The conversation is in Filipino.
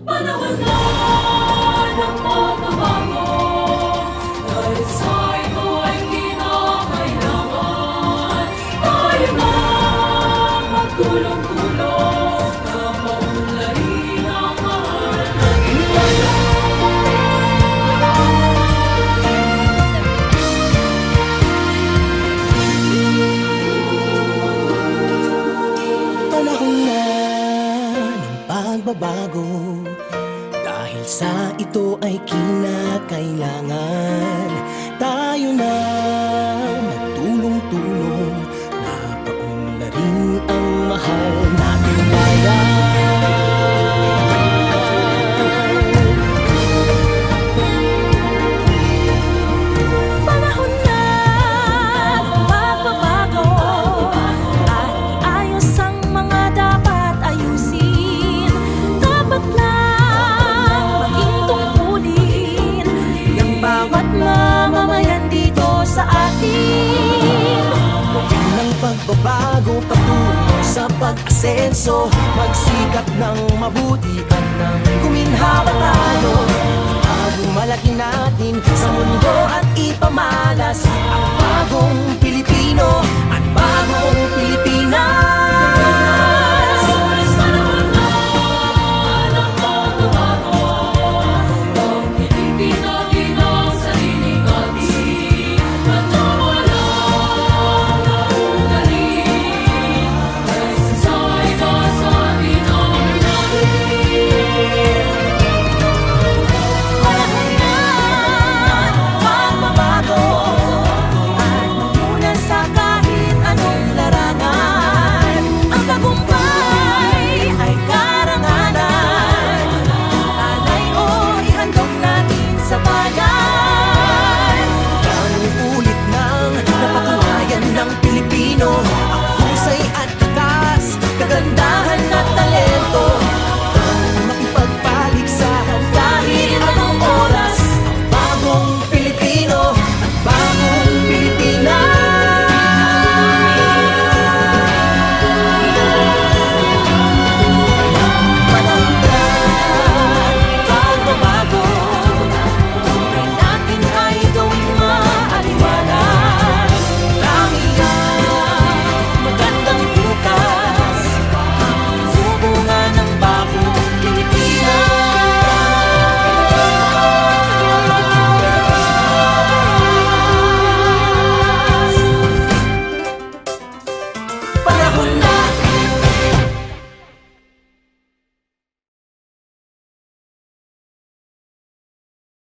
Panahon na ng pagbabago. Dahil sa ito ay kinakailangan. Tayo na magtulong-tulong pagbabago Dahil sa ito ay kinakailangan sa pag-asenso Magsikap ng mabuti at nang kuminhawa tayo